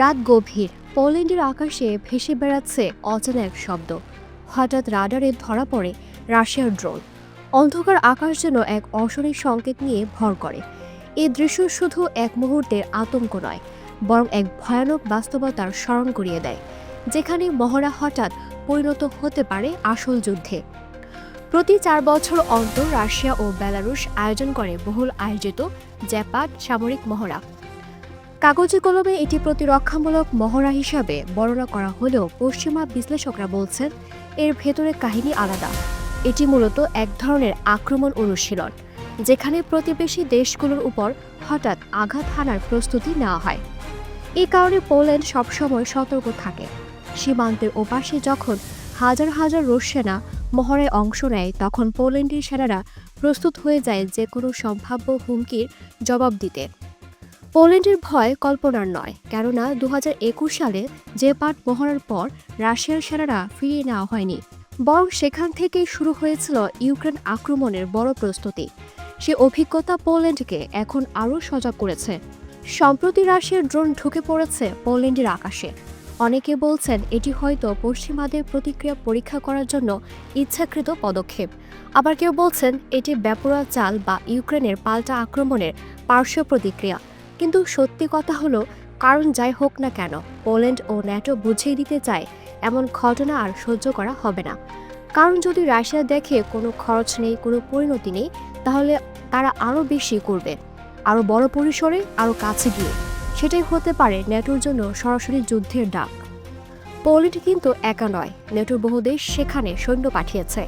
রাত গভীর। পোল্যান্ডের আকাশে ভেসে বেড়াচ্ছে অচেনা এক শব্দ। হঠাৎ রাডারে ধরা পড়ে রাশিয়ার ড্রোন। অন্ধকার আকাশ যেন এক অশরীর সংকেত নিয়ে ভর করে। এই দৃশ্য শুধু এক মুহূর্তের আতঙ্ক নয়, বরং এক ভয়ানক বাস্তবতার স্মরণ করিয়ে দেয়, যেখানে মহড়া হঠাৎ পরিণত হতে পারে আসল যুদ্ধে। প্রতি চার বছর অন্তর রাশিয়া ও বেলারুশ আয়োজন করে বহুল আয়োজিত জ্যাপাট সামরিক মহড়া। কাগজে কলমে এটি প্রতিরক্ষামূলক মহড়া হিসাবে বর্ণনা করা হলেও পশ্চিমা বিশ্লেষকরা বলছেন, এর ভেতরে কাহিনী আলাদা। এটি মূলত এক ধরনের আক্রমণ অনুশীলন, যেখানে প্রতিবেশী দেশগুলোর উপর হঠাৎ আঘাত হানার প্রস্তুতি নেওয়া হয়। এই কারণে পোল্যান্ড সবসময় সতর্ক থাকে। সীমান্তের ওপাশে যখন হাজার হাজার রুশ সেনা মহড়ায় অংশ নেয়, তখন পোল্যান্ডের সেনারা প্রস্তুত হয়ে যায় যে কোনো সম্ভাব্য হুমকির জবাব দিতে। পোল্যান্ডের ভয় কল্পনার নয়, কেননা দু হাজার একুশ সালে যে পাট মহড়ার পর রাশিয়ার সেনারা ফিরিয়ে নেওয়া হয়নি, বরং সেখান থেকেই শুরু হয়েছিল ইউক্রেন আক্রমণের বড় প্রস্তুতি। সে অভিজ্ঞতা পোল্যান্ডকে এখন আরও সজাগ করেছে। সম্প্রতি রাশিয়ার ড্রোন ঢুকে পড়েছে পোল্যান্ডের আকাশে। অনেকে বলছেন এটি হয়তো পশ্চিমাদের প্রতিক্রিয়া পরীক্ষা করার জন্য ইচ্ছাকৃত পদক্ষেপ। আবার কেউ বলছেন এটি বেপরোয়া চাল বা ইউক্রেনের পাল্টা আক্রমণের পার্শ্ব প্রতিক্রিয়া। কিন্তু সত্যি কথা হলো, কারণ যাই হোক না কেন, পোল্যান্ড ও ন্যাটো বুঝিয়ে দিতে চায়, এমন ঘটনা আর সহ্য করা হবে না। কারণ যদি রাশিয়া দেখে কোনো খরচ নেই, কোনো পরিণতি নেই, তাহলে তারা আরও বেশি করবে আরও বড় পরিসরে আরও কাছে গিয়ে। সেটাই হতে পারে ন্যাটোর জন্য সরাসরি যুদ্ধের ডাক। পোল্যান্ড কিন্তু একা নয় নেটোর বহু দেশ সেখানে সৈন্য পাঠিয়েছে।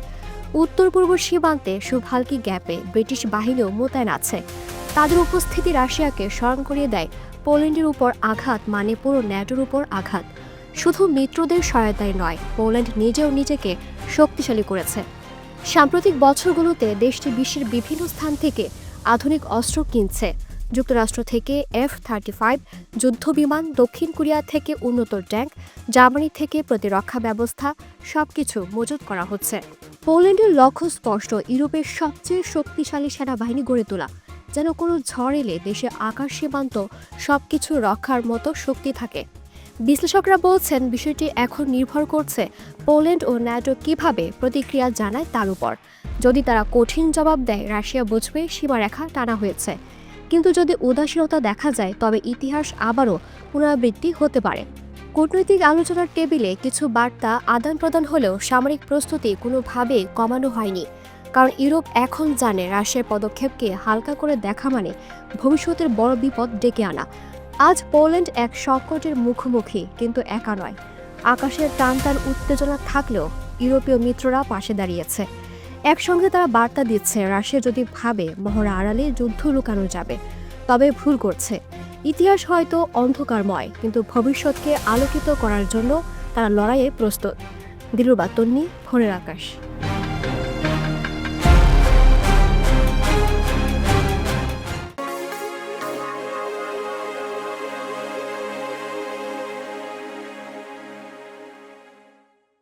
উত্তর পূর্ব সীমান্তে সুভালকি গ্যাপে ব্রিটিশ বাহিনীও মোতায়েন আছে। তাদের উপস্থিতি রাশিয়াকে স্মরণ করিয়ে দেয়। পোল্যান্ডের উপর আঘাত মানে পুরো ন্যাটোর উপর আঘাত। শুধু মিত্রদের সহায়তায় নয়, পোল্যান্ড নিজেও নিজেকে শক্তিশালী করেছে। সাম্প্রতিক বছরগুলোতে দেশটি বিশ্বের বিভিন্ন স্থান থেকে আধুনিক অস্ত্র কিনছে। যুক্তরাষ্ট্র থেকে এফ থার্টি ফাইভ, যুদ্ধবিমান দক্ষিণ কোরিয়া থেকে উন্নত ট্যাঙ্ক, জার্মানি থেকে প্রতিরক্ষা ব্যবস্থা, সবকিছু মজুত করা হচ্ছে। পোল্যান্ডের লক্ষ্য স্পষ্ট, ইউরোপের সবচেয়ে শক্তিশালী সেনাবাহিনী গড়ে তোলা। যেন কোনো ঝড় এলে দেশে আকাশ সীমান্ত সব কিছু রক্ষার মতো শক্তি থাকে। বিশ্লেষকরা বলছেন, বিষয়টি এখন নির্ভর করছে পোল্যান্ড ও ন্যাটো কীভাবে প্রতিক্রিয়া জানায় তার উপর। যদি তারা কঠিন জবাব দেয়, রাশিয়া বুঝবে সীমারেখা টানা হয়েছে। কিন্তু যদি উদাসীনতা দেখা যায়, তবে ইতিহাস আবারও পুনরাবৃত্তি হতে পারে। কূটনৈতিক আলোচনার টেবিলে কিছু বার্তা আদান প্রদান হলেও সামরিক প্রস্তুতি কোনোভাবেই কমানো হয়নি। কারণ ইউরোপ এখন জানে রাশিয়ার পদক্ষেপকে হালকা করে দেখা মানে ভবিষ্যতের বড় বিপদ ডেকে আনা। আজ পোল্যান্ড এক সংকটের মুখোমুখি, কিন্তু একা নয়। আকাশের টান টান উত্তেজনা থাকলেও ইউরোপীয় মিত্ররা পাশে দাঁড়িয়েছে। একসঙ্গে তারা বার্তা দিচ্ছে, রাশিয়া যদি ভাবে মহড়া আড়ালে যুদ্ধ লুকানো যাবে, তবে ভুল করছে। ইতিহাস হয়তো অন্ধকারময়, কিন্তু ভবিষ্যৎকে আলোকিত করার জন্য তারা লড়াইয়ে প্রস্তুত। দিলুবা তন্নি ভোরের আকাশ।